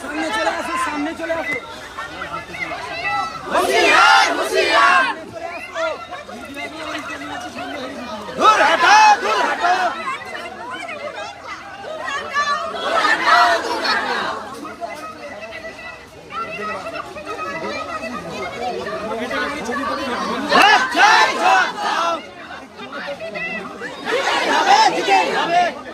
সামনে চলে আসো সামনে চলে আসো হুশিয়ার হুশিয়ার দূর হটা দূর হটা Hey!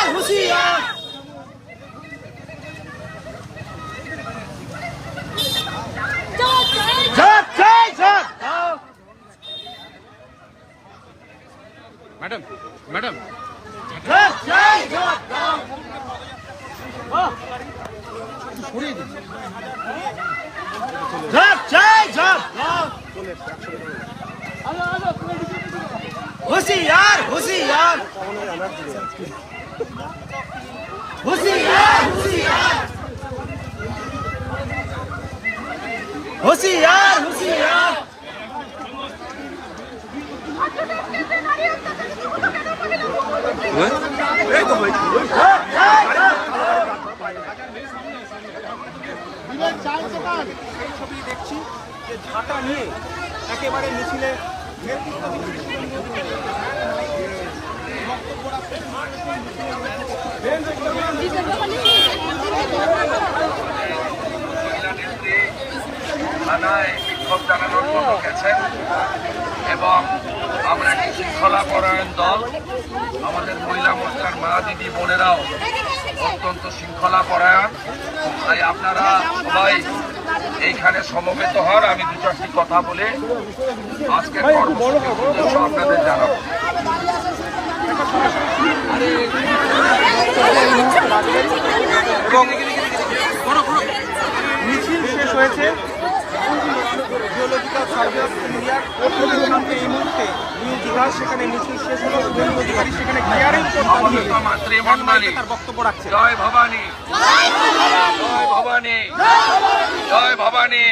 Madam madam. সরিয়ে দিন হুশিয়ার হুশিয়ার হুশিয়ার। দেখছি যে ঝাঁটা নিয়ে একেবারে মিছিলে থানায় বিক্ষোভ জানানোর জন্য গেছেন। এবং আমরা একটি শৃঙ্খলা পরায়ণ দল, আমাদের মহিলা মোর্চার মা দিদি বোনেরাও অত্যন্ত শৃঙ্খলা পরায়ণ তাই আপনারা সবাই এইখানে সমবেত হন। আমি দু চারটি কথা বলে আজকের উদ্দেশ্য আপনাদের জানাব। এবং মিছিল শেষ হয়েছে জিওলজিক্যাল সার্ভে অফ ইন্ডিয়ার প্রান্তে এই মুহূর্তে নিউ দীঘা সেখানে মিছিল শেষ হলো শুভেন্দু অধিকারী সেখানে ক্লিয়ারিং কোড দাঁড়িয়ে সমবেত মাতৃমণ্ডলী তার বক্তব্য রাখছে। জয় ভবানী। জয় ভবানী। জয় ভবানী।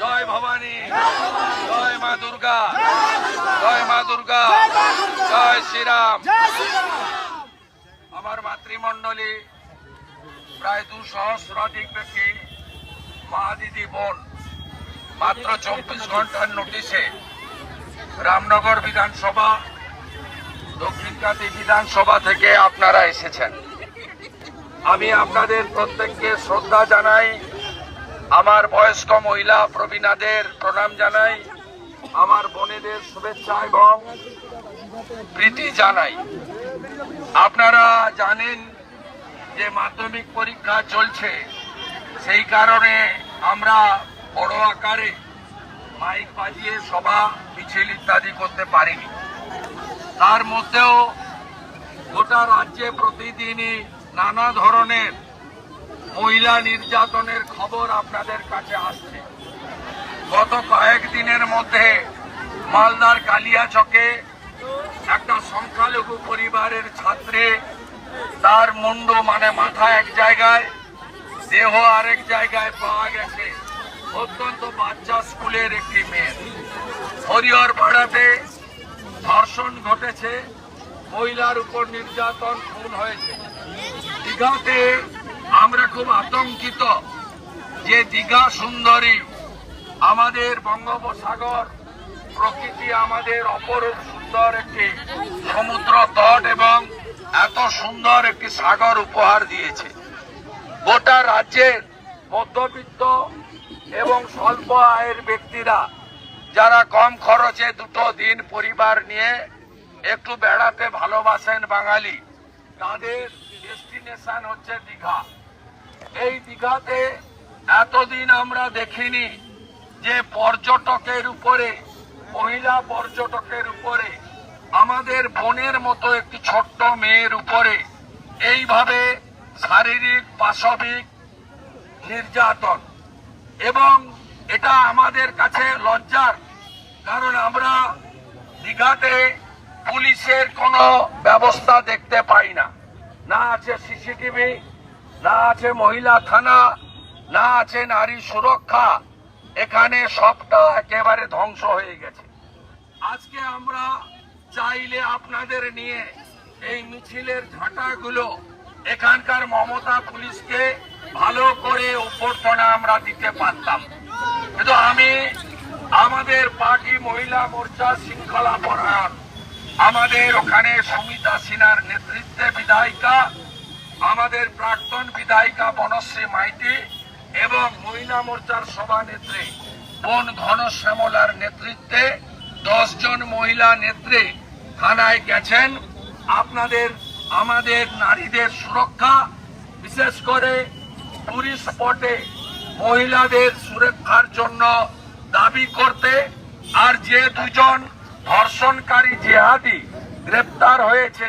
জয় ভবানী। জয় মা দুর্গা। জয় মা দুর্গা। জয় শ্রীরাম। আমার মাতৃমণ্ডলী প্রায় দু সহস্রাধিক ব্যক্তি মা দিদি বোন, মাত্র চব্বিশ ঘণ্টার নোটিশে রামনগর বিধানসভা দক্ষিণকাতি বিধানসভা থেকে আপনারা এসেছেন। আমি আপনাদের প্রত্যেককে শ্রদ্ধা জানাই, আমার বয়স্ক মহিলা প্রবীণাদের প্রণাম জানাই, আমার বোনেদের শুভেচ্ছা এবং প্রীতি জানাই। আপনারা জানেন যে মাধ্যমিক পরীক্ষা চলছে, সেই কারণে আমরা বড় আকারে মাইক বাজিয়ে সভা, মিছিল ইত্যাদি করতে পারিনি। তার মধ্যেও গোটা রাজ্যে প্রতিদিনই নানা ধরনের মহিলা নির্যাতনের খবর আপনাদের কাছে আসছে। গত কয়েকদিনের মধ্যে মালদার কালিয়াচকে একটা সংখ্যালঘু পরিবারের ছাত্রে, তার মুন্ডু মানে মাথা এক জায়গায়, দেহ আরেক জায়গায় পাওয়া গেছে। অত্যন্ত বাচ্চা স্কুলের একটি মেয়ে। হরিহর পাড়াতে ধর্ষণ ঘটেছে, মহিলার উপর নির্যাতন খুন হয়েছে। দীঘাতে আমরা খুব আতঙ্কিত যে দীঘা সুন্দরী আমাদের বঙ্গোপসাগর প্রকৃতি আমাদের অপরূপ সুন্দর একটি সমুদ্র তট এবং এত সুন্দর একটি সাগর উপহার দিয়েছে। গোটা রাজ্যের মধ্যবিত্ত এবং স্বল্প আয়ের ব্যক্তিরা যারা কম খরচে দুটো দিন পরিবার নিয়ে একটু বেড়াতে ভালোবাসেন বাঙালি, তাদের ডেস্টিনেশন হচ্ছে দীঘা। এই দীঘাতে এতদিন আমরা দেখিনি যে পর্যটকের উপরে, মহিলা পর্যটকের উপরে, আমাদের বোনের মতো একটি ছোট্ট মেয়ের উপরে এইভাবে শারীরিক, পাশবিক নির্যাতন এবং এটা আমাদের কাছে লজ্জার, কারণ আমরা দীঘাতে পুলিশের কোনো ব্যবস্থা দেখতে পাই না। না আছে সিসিটিভি, না আছে মহিলা থানা, না আছে নারী সুরক্ষা। এখানে সবটা একেবারে ধ্বংস হয়ে গেছে। আজকে আমরা চাইলে আপনাদের নিয়ে এই মিছিলের ঝাঁটাগুলো এখানকার মমতা পুলিশকে ভালো করে অভ্যর্থনা আমরা দিতে পারতাম। কিন্তু আমি আমাদের পার্টি মহিলা মোর্চা শৃঙ্খলা পরায়ণ। আমাদের ওখানে সুমিতা সিনহার নেতৃত্বে বিধায়িকা, আমাদের প্রাক্তন বিধায়িকা বনশ্রী মাইতি এবং মহিলা মোর্চার সভানেত্রী বোন ঘনশ্যামলার নেতৃত্বে দশ জন মহিলা নেত্রী থানায় গেছেন। আপনাদের, আমাদের নারীদের সুরক্ষা, বিশেষ করে টুরিস্ট স্পটে মহিলাদের সুরক্ষার জন্য দাবি করতে আর যে দুজন ধর্ষণকারী জেহাদি গ্রেপ্তার হয়েছে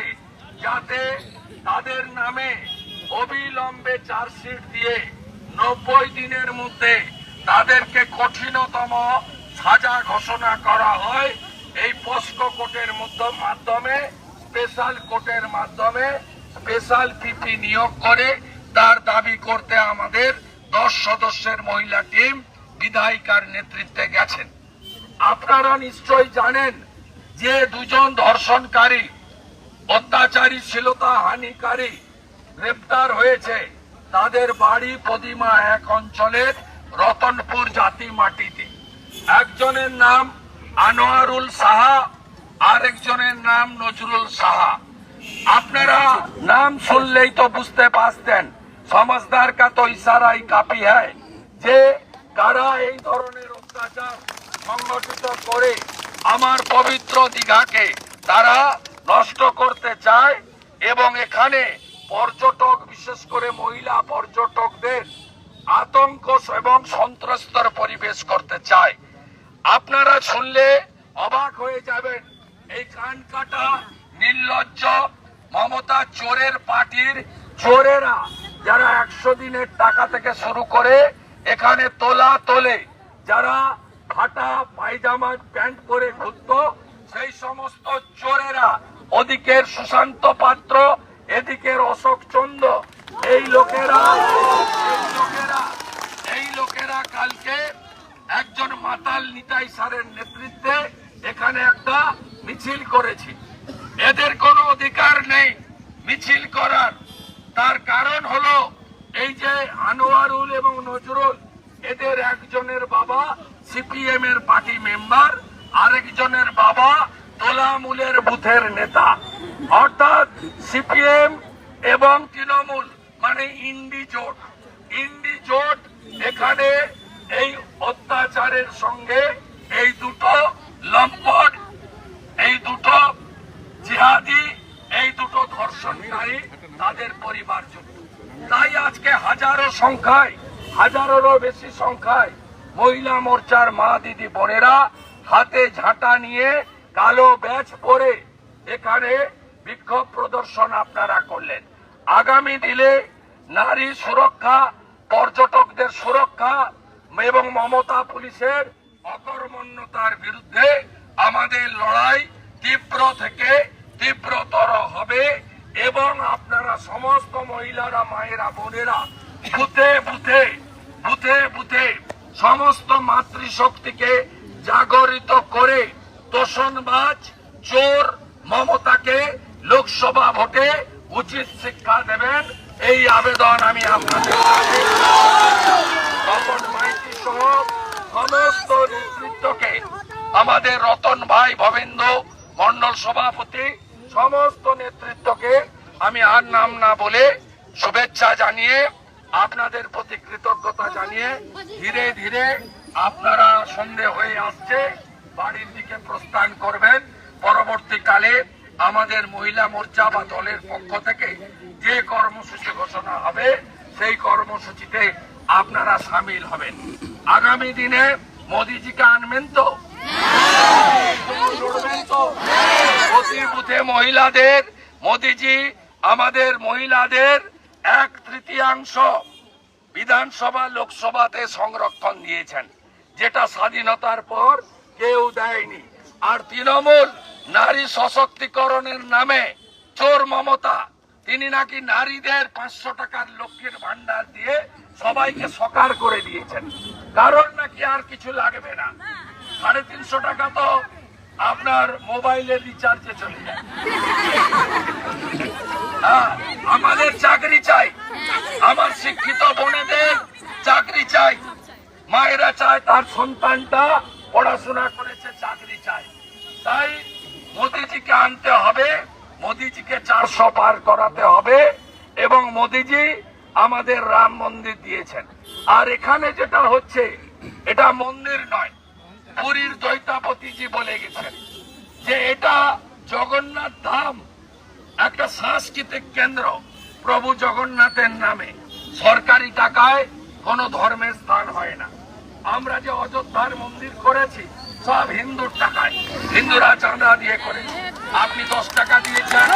যাতে তাদের নামে অবিলম্বে চার্জশিট দিয়ে নব্বই দিনের মধ্যে তাদেরকে কঠিনতম সাজা ঘোষণা করা হয়। এই পস্কো কোর্টের মধ্য- মাধ্যমে, স্পেশাল কোর্টের মাধ্যমে স্পেশাল পিপি নিয়োগ করে তার দাবি করতে আমাদের দশ সদস্যের মহিলা টিম বিধায়িকার নেতৃত্বে গেছেন। আপনারা নিশ্চয়ই জানেন যে দুজন ধর্ষণকারী অত্যাচারী শ্লীলতা হানিকারী গ্রেপ্তার হয়েছে। তাদের বাড়ি পদিমা এক অঞ্চলের রতনপুর জাতি মাটিতে। একজনের নাম আনোয়ারুল সাহা, আরেকজনের নাম নজরুল সাহা। আপনারা নাম শুনলেই তো বুঝতে পারতেন সমাজদার কা তো ইশারাই কাপি হয় যে কারা এই ধরনের অত্যাচার সংগঠিত করে আমার পবিত্র দীঘাকে তারা নষ্ট করতে চায় এবং এখানে পর্যটক বিশেষ করে মহিলা পর্যটকদের আতঙ্ক এবং সন্ত্রস্তর পরিবেশ করতে চায় আপনারা শুনলে অবাক হয়ে যাবেন এই কান কাটা, নির্লজ্জ মমতা চোরের পার্টির চোরেরা। যারা একশো দিনের টাকা থেকে শুরু করে এখানে তোলা তোলে, যারা ফাটা পায়জামা, প্যান্ট পরে ঘুরত, সেই সমস্ত চোরেরা ওদিকের সুশান্ত পাত্র, এদিকের অশোক চন্দ্র, এই লোকেরা এই লোকেরা এই লোকেরা কালকে একজন মাতাল নিতাই সারের নেতৃত্বে এখানে একটা মিছিল করেছি। এদের কোনো অধিকার নেই মিছিল করার তার কারণ হলো এই যে আনোয়ারুল এবং নজরুল, এদের একজনের বাবা সিপিএম এর পার্টি মেম্বার, আরেকজনের বাবা তোলামুলের বুথের নেতা। অর্থাৎ সিপিএম এবং তৃণমূল মানে ইন্ডি জোট। ইন্ডি জোট এখানে এই অত্যাচারের সঙ্গে এই দুটো লম্পট এই দুটো জিহাদি এই দুটো ধর্ষণকারী তাদের পরিবার যুক্ত তাই আজকে হাজারো সংখ্যায়, হাজারেরও বেশি সংখ্যায় মহিলা মোর্চার মা দিদি বোনেরা হাতে ঝাঁটা নিয়ে কালো ব্যাচ পরে এখানে বিক্ষোভ প্রদর্শন আপনারা করলেন। আগামী দিনে নারী সুরক্ষা, পর্যটকদের সুরক্ষা এবং মমতা পুলিশের অকর্মণ্যতার বিরুদ্ধে আমাদের লড়াই তীব্র থেকে তীব্রতর হবে এবং আপনারা সমস্ত মহিলারা, মায়েরা, বোনেরা বুথে বুথে বুথে বুথে সমস্ত মাতৃশক্তিকে জাগরিত করে তোষণবাজ চোর মমতাকে লোকসভা ভোটে উচিত শিক্ষা দেবেন। এই আবেদন আমি আপনাদের সমস্ত নেতৃত্বকে, আমাদের রতন ভাই ভবেন্দ্র মন্ডল সভাপতি, সমস্ত নেতৃত্বকে আমি আর নাম না বলে শুভেচ্ছা জানিয়ে আপনাদের প্রতি কৃতজ্ঞতা জানিয়ে ধীরে ধীরে আপনারা সন্ধে হয়ে আসছে। বাড়ির দিকে প্রস্থান করবেন। পরবর্তীকালে আমাদের মহিলা মোর্চা বা দলের পক্ষ থেকে যে কর্মসূচি ঘোষণা হবে, সেই কর্মসূচিতে আপনারা সামিল হবেন। আগামী দিনে মোদিজিকে আনবেন তো? প্রতি বুথে মহিলাদের, মোদিজি আমাদের মহিলাদের এক তৃতীয়াংশ বিধানসভা লোকসভাতে সংরক্ষণ দিয়েছেন যেটা স্বাধীনতার পর কেউ দেয়নি। আর তৃণমূল নারী সশক্তিকরণের নামে চোর মমতা তিনি নাকি নারীদের পাঁচশো টাকার লক্ষ্মীর ভান্ডার দিয়ে সবাইকে সকার করে দিয়েছেন। কারণ নাকি আর কিছু লাগবে না। সাড়ে তিনশো টাকা তো আপনার মোবাইলের রিচার্জে চলে যায়। হ্যাঁ, আমাদের চাকরি আমার শিক্ষিত বোনেদের চাকরি চাই। মায়েরা চায় তার সন্তানটা পড়াশোনা করেছে, চাকরি চাই তাই মোদিজিকে আনতে হবে, মোদিজিকে চারশো পার করাতে হবে এবং মোদিজি আমাদের রাম মন্দির দিয়েছেন। আর এখানে যেটা হচ্ছে, এটা মন্দির নয়, পুরীর দৈতাপতিজি বলে গেছেন যে এটা জগন্নাথ ধাম, একটা সাংস্কৃতিক কেন্দ্র। প্রভু জগন্নাথের নামে সরকারি টাকায় কোন ধর্মের স্থান হয় না। আমরা যে অযোধ্যার মন্দির করেছি, সব হিন্দুর টাকায়। হিন্দুরা চাঁদা দিয়ে করেছে। আপনি দশ টাকা দিয়েছেন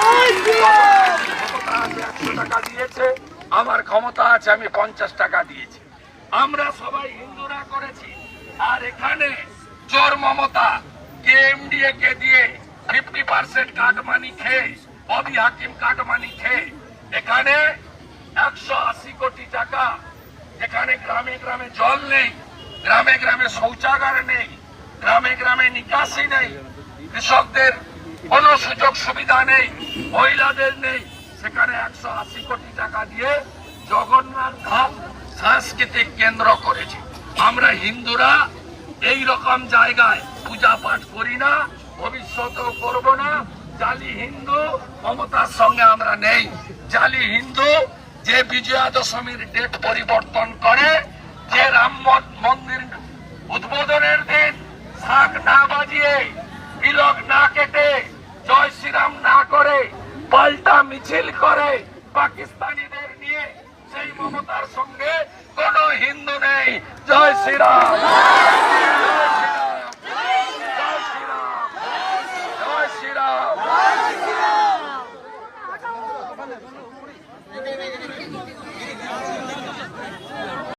টাকা দিয়েছে, আমার ক্ষমতা আছে, আমি পঞ্চাশ টাকা দিয়েছি। আমরা সবাই হিন্দুরা করেছি। আর এখানে চোর মমতা কে এমডিএ কে দিয়ে ফিফটি পার্সেন্ট কাটমানি খেয়ে ববি হাকিম কাটমানি খেয়ে এখানে একশো আশি কোটি টাকা। এখানে গ্রামে গ্রামে জল নেই, গ্রামে গ্রামে শৌচাগার নেই, গ্রামে গ্রামে নিকাশি নেই, কৃষকদের কোনো সুযোগ সুবিধা নেই, মহিলাদের নেই। সেখানে একশো আশি কোটি টাকা দিয়ে জগন্নাথ ধাম সাংস্কৃতিক কেন্দ্র করেছে। আমরা হিন্দুরা এই রকম জায়গায় পূজা পাঠ করি না, ভবিষ্যতেও করব না। জালি হিন্দু মমতার সঙ্গে আমরা নেই। জালি হিন্দু যে বিজয়া দশমীর ডেট পরিবর্তন করে, যে রাম মন্দির উদ্বোধনের দিন শাক না বাজিয়ে, তিলক না কেটে, জয় শ্রীরাম না করে, পাল্টা মিছিল করে পাকিস্তানিদের নিয়ে সেই মমতার সঙ্গে কোন হিন্দু নেই। জয় শ্রীরাম।